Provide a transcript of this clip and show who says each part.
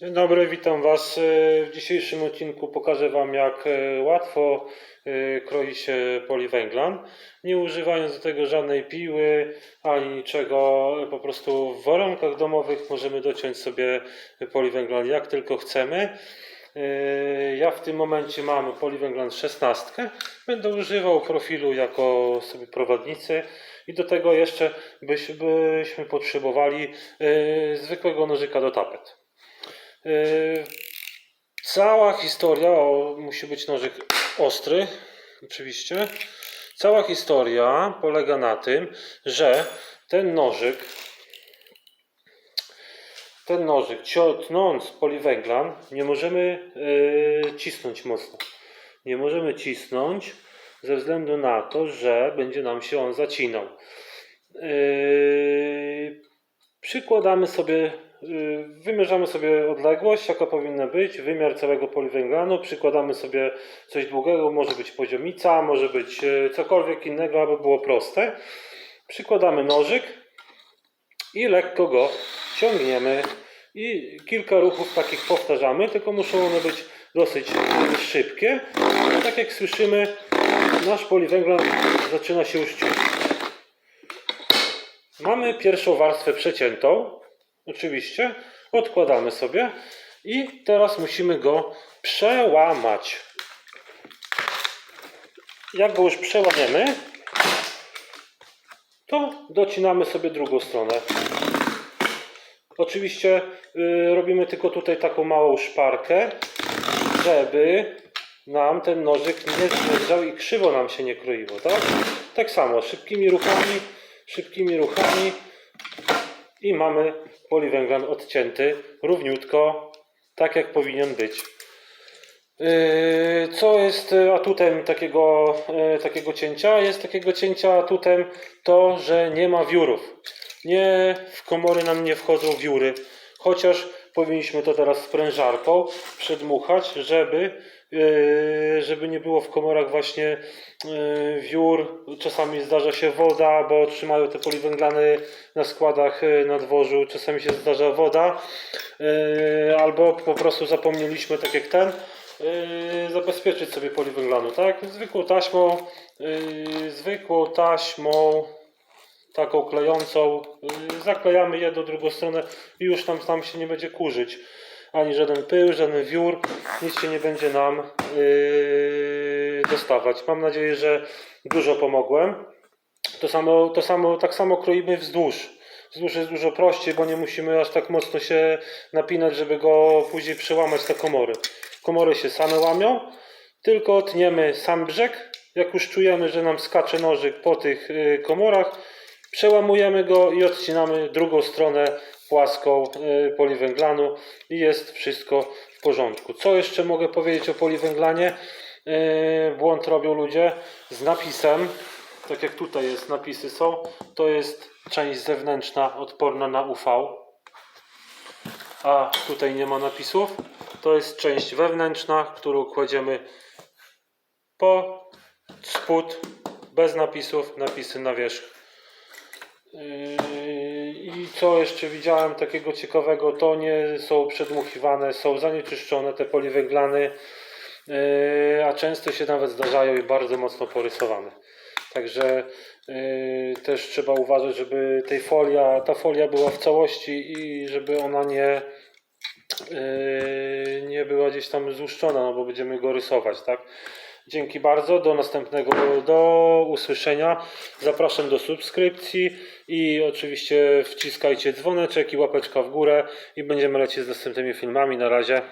Speaker 1: Dzień dobry, witam Was. E, W dzisiejszym odcinku pokażę Wam, jak e, łatwo e, kroi się poliwęglan, nie używając do tego żadnej piły ani niczego. Po prostu w warunkach domowych możemy dociąć sobie poliwęglan jak tylko chcemy. Ja w tym momencie mam poliwęglan 16. Będę używał profilu jako sobie prowadnicy i do tego jeszcze byś, byśmy potrzebowali zwykłego nożyka do tapet. Yy, Cała historia, o, musi być nożyk ostry, oczywiście. Cała historia polega na tym, że ten nożyk, ten nożyk, ciotnąc poliwęglan, nie możemy yy, cisnąć mocno. Nie możemy cisnąć ze względu na to, że będzie nam się on zacinał. Yy, Przykładamy sobie, wymierzamy sobie odległość, jaka powinna być, wymiar całego poliwęglanu, przykładamy sobie coś długiego, może być poziomica, może być y, cokolwiek innego, aby było proste. Przykładamy nożyk i lekko go ciągniemy i kilka ruchów takich powtarzamy, tylko muszą one być dosyć y, szybkie. Tak jak słyszymy, nasz poliwęglan zaczyna się już. Mamy pierwszą warstwę przeciętą, oczywiście, odkładamy sobie i teraz musimy go przełamać. Jak go już przełamiemy, to docinamy sobie drugą stronę. Oczywiście y, robimy tylko tutaj taką małą szparkę, żeby nam ten nożyk nie zjeżdżał i krzywo nam się nie kroiło, tak? Tak samo, szybkimi ruchami, szybkimi ruchami i mamy poliwęglan odcięty równiutko, tak jak powinien być. Yy, Co jest y, atutem takiego, y, takiego cięcia? Jest takiego cięcia atutem to, że nie ma wiórów. Nie, w komory nam nie wchodzą wióry. Chociaż powinniśmy to teraz sprężarką przedmuchać, żeby, yy, żeby nie było w komorach właśnie yy, wiór. Czasami zdarza się woda, bo trzymają te poliwęglany na składach yy, na dworzu. Czasami się zdarza woda. Albo po prostu zapomnieliśmy, tak jak ten, zabezpieczyć sobie poliwęglanu, tak? Zwykłą taśmą, zwykłą taśmą taką klejącą, yy, zaklejamy jedną, drugą stronę i już tam, tam się nie będzie kurzyć. Ani żaden pył, żaden wiór, nic się nie będzie nam yy, dostawać. Mam nadzieję, że dużo pomogłem. To samo, to samo, tak samo kroimy wzdłuż. Wzdłuż jest dużo prościej, bo nie musimy aż tak mocno się napinać, żeby go później przełamać te komory. Komory się same łamią, tylko tniemy sam brzeg. Jak już czujemy, że nam skacze nożyk po tych y, komorach, przełamujemy go i odcinamy drugą stronę płaską y, poliwęglanu i jest wszystko w porządku. Co jeszcze mogę powiedzieć o poliwęglanie? Y, Błąd robią ludzie z napisem, tak jak tutaj jest, napisy są, to jest część zewnętrzna odporna na UV, a tutaj nie ma napisów. To jest część wewnętrzna, którą kładziemy po spód, bez napisów, napisy na wierzch. Yy, I co jeszcze widziałem takiego ciekawego, to nie są przedmuchiwane, są zanieczyszczone te poliwęglany, yy, a często się nawet zdarzają i bardzo mocno porysowane. Także yy, też trzeba uważać, żeby tej folia, ta folia była w całości i żeby ona nie, nie była gdzieś tam złuszczona, no bo będziemy go rysować, tak? Dzięki bardzo, do następnego, do usłyszenia. Zapraszam do subskrypcji i oczywiście wciskajcie dzwoneczek i łapeczka w górę i będziemy lecieć z następnymi filmami. Na razie.